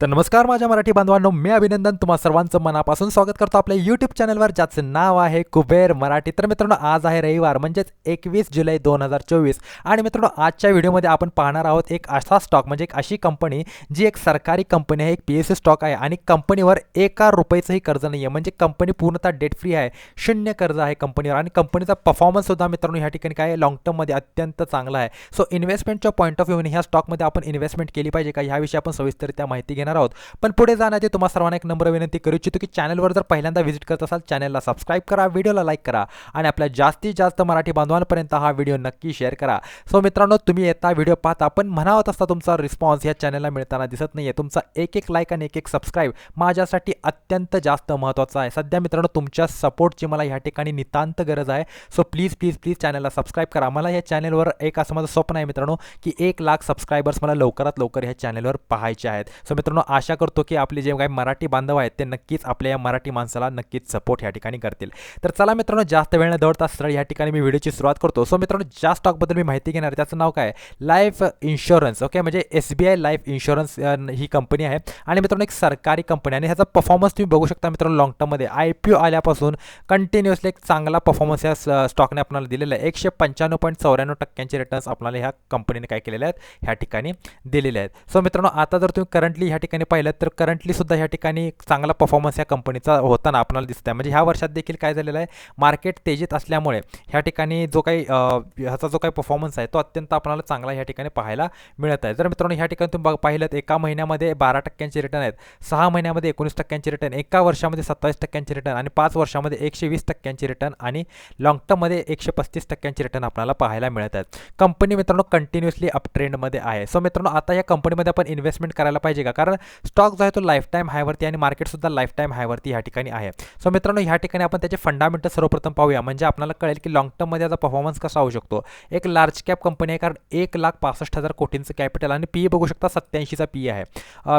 तर नमस्कार माझ्या मराठी बांधवांनो मी अभिनंदन. तुम्हा सर्वांचं मनापासून स्वागत करतो आपल्या यूट्यूब चॅनलवर ज्याचं नाव आहे कुबेर मराठी. तर मित्रांनो आज आहे रविवार म्हणजेच एकवीस जुलै दोन हजार चोवीस. आणि मित्रांनो आजच्या व्हिडिओमध्ये आपण पाहणार आहोत एक असा स्टॉक म्हणजे एक अशी कंपनी जी एक सरकारी कंपनी आहे एक पी एस सी स्टॉक आहे. आणि कंपनीवर एका रुपयाचंही कर्ज नाही आहे म्हणजे कंपनी पूर्णतः डेट फ्री आहे शून्य कर्ज आहे कंपनीवर आणि कंपनीचा परफॉर्मन्ससुद्धा मित्रांनो ह्या ठिकाणी काय लाँग टर्ममध्ये अत्यंत चांगला आहे. सो इन्व्हेस्टमेंटच्या पॉईंट ऑफ व्ह्यूने ह्या स्टॉकमध्ये आपण इन्व्हेस्टमेंट केली पाहिजे का ह्याविषयी आपण सविस्तरित्या माहिती घेणार आहोत. पण पुढे जाण्याची तुम्हा सर्वांना एक नंबर विनंती करू इच्छितो की चॅनलवर जर पहिल्यांदा व्हिजिट करत असाल चॅनलला सबस्क्राईब करा व्हिडिओला लाईक करा आणि आपल्या जास्तीत जास्त मराठी बांधवांपर्यंत हा व्हिडिओ नक्की शेअर करा. सो मित्रांनो तुम्ही येता व्हिडिओ पाहता पण म्हणावत असता तुमचा रिस्पॉन्स या चॅनलला मिळताना दिसत नाही आहे तुमचा एक एक लाईक आणि एक एक सबस्क्राईब माझ्यासाठी अत्यंत जास्त महत्त्वाचा आहे. सध्या मित्रांनो तुमच्या सपोर्टची मला ह्या ठिकाणी नितांत गरज आहे. सो प्लीज प्लीज प्लीज चॅनलला सबस्क्राईब करा. मला या चॅनलवर एक असं माझं स्वप्न आहे मित्रांनो की एक लाख सबस्क्रायबर्स मला लवकरात लवकर ह्या चॅनलवर पाहायचे आहेत. सो मित्रांनो आशा करतो की आपले जे काही मराठी बांधव आहेत ते नक्कीच आपल्या या मराठी माणसाला नक्कीच सपोर्ट या ठिकाणी करतील. तर चला मित्रांनो जास्त वेळ न दौडता सरळ या ठिकाणी मी व्हिडिओची सुरुवात करतो. सो मित्रांनो ज्या स्टॉकबद्दल मी माहिती घेणार आहे त्याचं नाव काय लाईफ इन्शुरन्स ओके म्हणजे S B I life insurance he company आहे. आणि मित्रांनो एक सरकारी कंपनी आणि ह्याचा परफॉर्मन्स तुम्ही बघू शकता मित्रांनो लॉंग टर्ममध्ये आय पी ओ आल्यापासून कंटिन्युअसली एक चांगला परफॉर्मन्स या स्टॉकने आपल्याला दिलेला आहे. एकशे पंच्याण्णव पॉईंट चौऱ्याण्णव टक्क्यांचे रिटर्न्स आपल्याला ह्या कंपनीने काय केलेले आहेत? ह्या ठिकाणी दिलेले आहेत. सो मित्रांनो आता जर तुम्ही करंटली ह्या ठिकाणी पाहिलं तर करंटली सुद्धा ह्या ठिकाणी चांगला परफॉर्मन्स या कंपनीचा होताना आपल्याला दिसत आहे म्हणजे ह्या वर्षात देखील काय झालेलं आहे? मार्केट तेजीत असल्यामुळे ह्या ठिकाणी जो काही ह्याचा जो काही परफॉर्मन्स आहे तो अत्यंत आपल्याला चांगला ह्या ठिकाणी पाहायला मिळत आहे. जर मित्रांनो ह्या ठिकाणी तुम्ही पाहिलं एका महिन्यामध्ये बारा टक्क्यांचे रिटर्न आहेत. सहा महिन्यामध्ये एकोणीस टक्क्यांचे रिटर्न एका वर्षामध्ये सत्तावीस टक्क्यांचे रिटर्न आणि पाच वर्षामध्ये एकशे वीस टक्क्यांचे रिटर्न आणि लॉंग टर्ममध्ये एकशे पस्तीस टक्क्यांचे रिटर्न आपल्याला पाहायला मिळत आहेत. कंपनी मित्रांनो कंटिन्युअसली अप ट्रेंडमध्ये आहे. सो मित्रांनो आता या कंपनीमध्ये आपण इन्व्हेस्टमेंट करायला पाहिजे का? कारण स्टॉक जो आहे तो लाईफ टाईम हायवरती आणि मार्केटसुद्धा लाईफ टाईम हायवरती ह्या ठिकाणी आहे. सो मित्रांनो ह्या ठिकाणी आपण त्याचे फंडामेंटल सर्वप्रथम पाहूया. म्हणजे आपल्याला कळेल की लॉंग टर्ममध्ये याचा परफॉर्मन्स कसा होऊ शकतो. एक लार्ज कॅप कंपनी आहे कारण एक लाख पासष्ट हजार कोटींचं कॅपिटल आणि पी बघू शकता सत्याऐंशीचा पी आहे.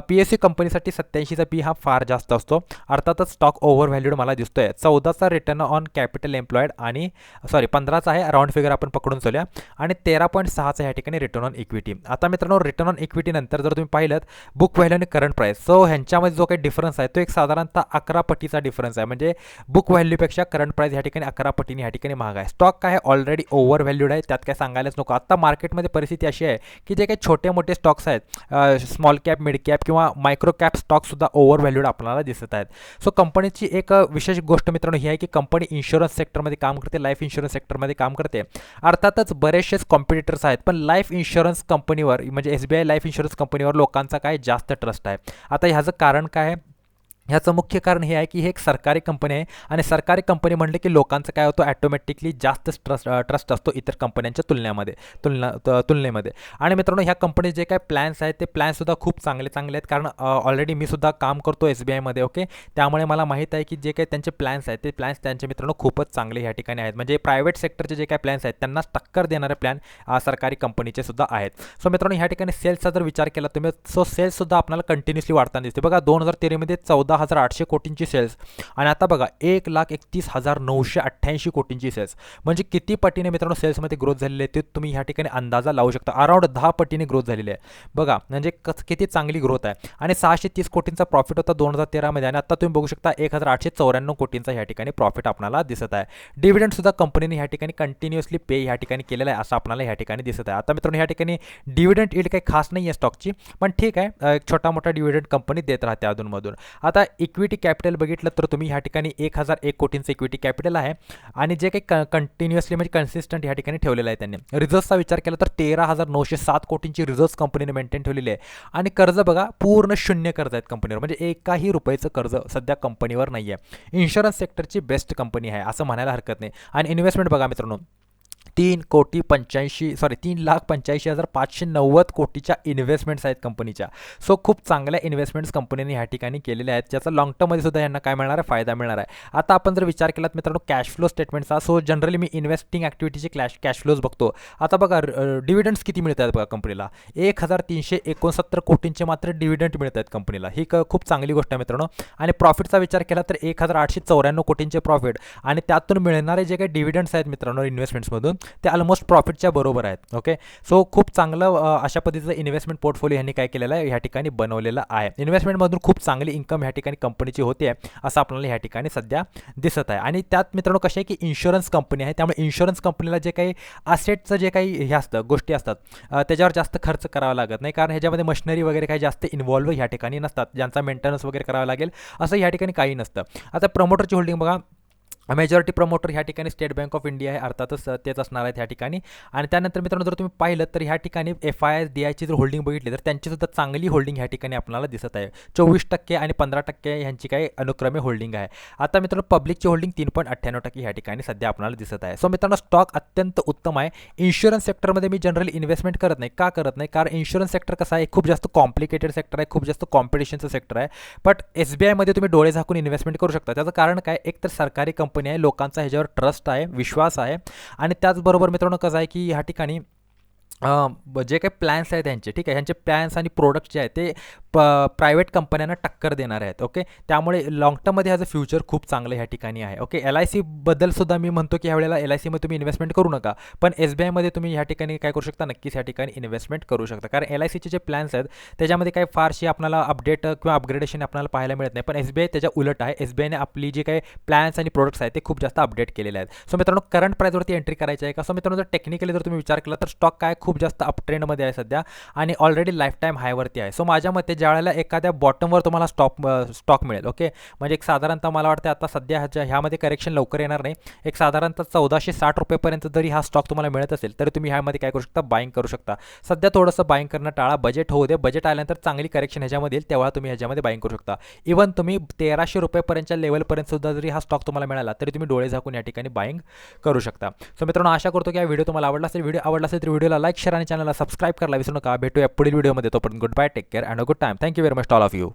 पी एस सी कंपनीसाठी सत्याऐंशीचा पी हा फार जास्त असतो. अर्थातच स्टॉक ओव्हर व्हॅल्यूड मला दिसतोय. चौदाचा रिटर्न ऑन कॅपिटल एम्प्लॉईड आणि सॉरी पंधराचा आहे राऊंड फिगर आपण पकडून चलूया. आणि तेरा पॉईंट सहाचा या ठिकाणी रिटर्न ऑन इक्विटी आता मित्रांनो रिटर्न ऑन इक्विटी नंतर जर तुम्ही पाहिलं बुक व्हॅल्यू आणि करंट प्राईस सो ह्यांच्यामध्ये जो काही डिफरन्स आहे तो एक साधारणतः अकरा पटीचा डिफरन्स आहे. म्हणजे बुक व्हॅल्यूपेक्षा करंट प्राईस ह्या ठिकाणी अकरा पटीने ह्या ठिकाणी महाग आहे. स्टॉक काय ऑलरेडी ओव्हर व्हॅल्यूड आहे. त्यात काय सांगायलाच नको. आता मार्केटमध्ये परिस्थिती अशी आहे की जे काही छोटे मोठे स्टॉक्स आहेत स्मॉल कॅप मिड कॅप किंवा मायक्रो कॅप स्टॉकसुद्धा ओव्हर व्हॅल्यूड आपल्याला दिसत आहेत. सो कंपनीची एक विशेष गोष्ट मित्रांनो ही आहे की कंपनी इन्शुरन्स सेक्टरमध्ये काम करते लाईफ इन्शुरन्स सेक्टरमध्ये काम करते. अर्थातच बरेचसेच कॉम्पिटिटर्स आहेत पण लाईफ इन्शुरन्स कंपनीवर म्हणजे S B I life insurance कंपनीवर लोकांचा काय जास्त ट्रस्ट आहे. आता ह्याचं कारण काय आहे? ह्याचं मुख्य कारण हे आहे की हे एक सरकारी कंपनी आहे आणि सरकारी कंपनी म्हणले की लोकांचं काय होतं ॲटोमॅटिकली जास्त ट्रस्ट ट्रस्ट असतो इतर कंपन्यांच्या तुलनेमध्ये तुलना तुलनेमध्ये. आणि मित्रांनो ह्या कंपनी जे काय प्लॅन्स आहेत ते प्लॅन्ससुद्धा खूप चांगले चांगले आहेत. कारण ऑलरेडी मी सुद्धा काम करतो एस बी आयमध्ये ओके त्यामुळे मला माहीत आहे की जे काही त्यांचे प्लॅन्स आहेत ते प्लॅन्स त्यांचे मित्रांनो खूपच चांगले ह्या ठिकाणी आहेत. म्हणजे प्रायव्हेट सेक्टरचे जे काही प्लॅन्स आहेत त्यांना टक्कर देणारे प्लॅन सरकारी कंपनीचे सुद्धा आहेत. सो मित्रांनो ह्या ठिकाणी सेल्सचा जर विचार केला तुम्ही सो सेल्ससुद्धा आपल्याला कंटिन्युअसली वाढताना दिसते बघा दोन हजार तेरामध्ये चौदा हजार आठशे कोटींची सेल्स आणि आता बघा एक लाख एकतीस हजार नऊशे अठ्ठ्याऐंशी कोटींची सेल्स म्हणजे किती पटीने मित्रांनो सेल्समध्ये ग्रोथ झालेली आहे ते तुम्ही ह्या ठिकाणी अंदाजा लावू शकता. अराउंड दहा पटीने ग्रोथ झालेली आहे. बघा म्हणजे कस किती चांगली ग्रोथ आहे. आणि सहाशे तीस कोटींचा प्रॉफिट होता दोन हजार तेरामध्ये आणि आता तुम्ही बघू शकता एक हजार आठशे चौऱ्याण्णव कोटींचा ह्या ठिकाणी प्रॉफिट आपल्याला दिसत आहे. डिव्हिडंडसुद्धा कंपनीने ह्या ठिकाणी कंटिन्युअसली पे ह्या ठिकाणी केलेलं आहे असं आपल्याला ह्या ठिकाणी दिसत आहे. आता मित्रांनो ह्या ठिकाणी डिव्हिडंड इल्ड काही खास नाही आहे स्टॉकची पण ठीक आहे एक छोटा मोठा डिव्हिडंड कंपनी देत राहते अधूनमधून. आता इक्विटी कॅपिटल बघितलं तर तुम्ही ह्या ठिकाणी एक हजार एक कोटींचं इक्विटी कॅपिटल आहे. आणि जे काही क कंटिन्युअसली म्हणजे कन्सिस्टंट ह्या ठिकाणी ठेवलेलं आहे त्यांनी. रिझर्व्हचा विचार केला तर तेरा हजार नऊशे सात कोटींची रिझर्व्ह कंपनीने मेंटेन ठेवलेली आहे. आणि कर्ज बघा पूर्ण शून्य कर्ज आहेत कंपनीवर म्हणजे एकाही रुपयाचं कर्ज सध्या कंपनीवर नाही आहे इन्शुरन्स सेक्टरची बेस्ट कंपनी आहे असं म्हणायला हरकत नाही. आणि इन्व्हेस्टमेंट बघा मित्रांनो तीन कोटी पंच्याऐंशी सॉरी तीन लाख पंच्याऐंशी हजार पाचशे नव्वद कोटीच्या इन्व्हेस्टमेंट्स आहेत कंपनीच्या सो खूप चांगल्या इन्व्हेस्टमेंट्स कंपनीने ह्या ठिकाणी केलेल्या आहेत ज्याचा लॉंग टर्ममध्ये सुद्धा यांना काय मिळणार आहे? फायदा मिळणार आहे. आता आपण जर विचार केलात मित्रांनो कॅश फ्लो स्टेटमेंटचा सो जनरली मी इन्व्हेस्टिंग ॲक्टिव्हिटीचे क्लॅश कॅश फ्लोज बघतो. आता बघा डिव्हिडंड्स किती मिळत आहेत बघा कंपनीला एक हजार तीनशे एकोणसत्तर कोटींचे मात्र डिव्हिडंड मिळत आहेत कंपनीला ही क खूप चांगली गोष्ट आहे मित्रांनो. आणि प्रॉफिटचा विचार केला तर एक हजार आठशे चौऱ्याण्णव कोटींचे प्रॉफिट आणि त्यातून मिळणारे जे काही डिव्हिडंड्स आहेत मित्रांनो इन्व्हेस्टमेंट्समधून ते ऑलमोस्ट प्रॉफिटच्या बरोबर आहेत ओके सो खूप चांगलं अशा पद्धतीचं इन्व्हेस्टमेंट पोर्टफोलिओ ह्यांनी काय केलेलं आहे ह्या ठिकाणी बनवलेलं आहे. इन्व्हेस्टमेंटमधून खूप चांगली इन्कम ह्या ठिकाणी कंपनीची होते आहे असं आपल्याला ह्या ठिकाणी सध्या दिसत आहे. आणि त्यात मित्रांनो कसे आहे की इन्शुरन्स कंपनी आहे त्यामुळे इन्शुरन्स कंपनीला जे काही असेटचं जे काही हे असतं गोष्टी असतात त्याच्यावर जास्त खर्च करावा लागत नाही. कारण ह्याच्यामध्ये मशिनरी वगैरे काही जास्त इन्व्हॉल्व ह्या ठिकाणी नसतात. ज्यांचा मेंटेनन्स वगैरे करावा लागेल असं ह्या ठिकाणी काही नसतं. आता प्रमोटरची होल्डिंग बघा मेजॉरिटी प्रमोटर ह्या ठिकाणी स्टेट बँक ऑफ इंडिया आहे अर्थातच तेच असणार आहेत ह्या ठिकाणी. आणि त्यानंतर मित्रांनो जर तुम्ही पाहिलं तर ह्या ठिकाणी एफ आय एस डी आयची जर होल्डिंग बघितली तर त्यांचीसुद्धा चांगली होल्डिंग ह्या ठिकाणी आपल्याला दिसत आहे. चोवीस टक्के आणि पंधरा टक्के ह्यांची काही अनुक्रमे होल्डिंग आहे. आता मित्रांनो पब्लिकची होल्डिंग तीन पॉईंट अठ्ठ्याण्णव टक्के ह्या ठिकाणी सध्या आपल्याला दिसत आहे. सो मित्रांनो स्टॉक अत्यंत उत्तम आहे. इन्शुरन्स सेक्टरमध्ये मी जनरली इन्व्हेस्टमेंट करत नाही. का करत नाही? कारण इन्शुरन्स सेक्टर कसा आहे? खूप जास्त कॉम्प्लिकेटेड सेक्टर आहे. खूप जास्त कॉम्पिटिशनचं सेक्टर आहे. बट एस बी आयमध्ये तुम्ही डोळे झाकून इन्व्हेस्टमेंट करू शकता. त्याचं कारण काय? एक तर सरकारी कंपनी आहे लोकांचा ह्याच्यावर ट्रस्ट आहे विश्वास आहे. आणि त्याचबरोबर मित्रांनो कसं आहे की ह्या ठिकाणी जे काही प्लॅन्स आहेत त्यांचे ठीक आहे? ह्यांचे प्लॅन्स आणि प्रोडक्ट जे आहेत ते प प्रायव्हेट कंपन्यांना टक्कर देणार आहेत ओके त्यामुळे लॉंग टर्ममध्ये ह्याचं फ्युचर खूप चांगलं ह्या ठिकाणी आहे ओके एल आय सीबद्दलसुद्धा मी म्हणतो की ह्यावेळेला एल आय सीमध्ये तुम्ही इन्व्हेस्टमेंट करू नका पण एस बी आयमध्ये तुम्ही ह्या ठिकाणी काय करू शकता? नक्कीच ह्या ठिकाणी इन्व्हेस्टमेंट करू शकता. कारण एल आय सीचे जे प्लॅन्स आहेत त्याच्यामध्ये काही फारशी आपल्याला अपडेट किंवा अपग्रेडेशन आपल्याला पाहायला मिळत नाही पण एस बी आय त्याच्या उलट आहे. एस बी आयने आपली जी काही प्लॅन्स आणि प्रोडक्ट्स आहेत ते खूप जास्त अपडेट केलेले आहेत. सो मित्रांनो करंट प्राईजवरती एंट्री करायची आहे का? सो मित्रांनो जर टेक्निकली जर तुम्ही विचार केला तर स्टॉक काय खूप जास्त अपट्रेंडमध्ये आहे सध्या आणि ऑलरेडी लाईफ टाईम हायवरती आहे. सो माझ्या मते ज्या वेळेला एखाद्या बॉटमवर तुम्हाला स्टॉक स्टॉक मिळेल ओके म्हणजे एक साधारणतः मला वाटतं आता सध्या ह्याच्या ह्यामध्ये करेक्शन लवकर येणार नाही. एक साधारणतः चौदाशे साठ रुपयेपर्यंत जरी हा स्टॉक तुम्हाला मिळत असेल तर तुम्ही ह्यामध्ये काय करू शकता? बाईंग करू शकता. सध्या थोडंसं बाईंग करणं टाळा. बजेट होऊ दे. बजेट आल्यानंतर चांगली करेक्शन ह्याच्यामध्ये येईल तेव्हा तुम्ही ह्याच्यामध्ये बाईंग करू शकता. इव्हन तुम्ही तेराशे रुपयेपर्यंतच्या लेवलपर्यंत सुद्धा जरी हा स्टॉक तुम्हाला मिळाला तरी तुम्ही डोळे झाकून या ठिकाणी बाईंग करू शकता. सो मित्रांनो आशा करतो की हा व्हिडिओ तुम्हाला आवडला असेल. व्हिडिओ आवडला असेल तर व्हिडिओला लाईक शेअर आणि चॅनलला सबस्क्राईब करायला विसरू नका. भेटूया पुढील व्हिडिओमध्ये तोपर्यंत good bye take care and a good time thank you very much all of you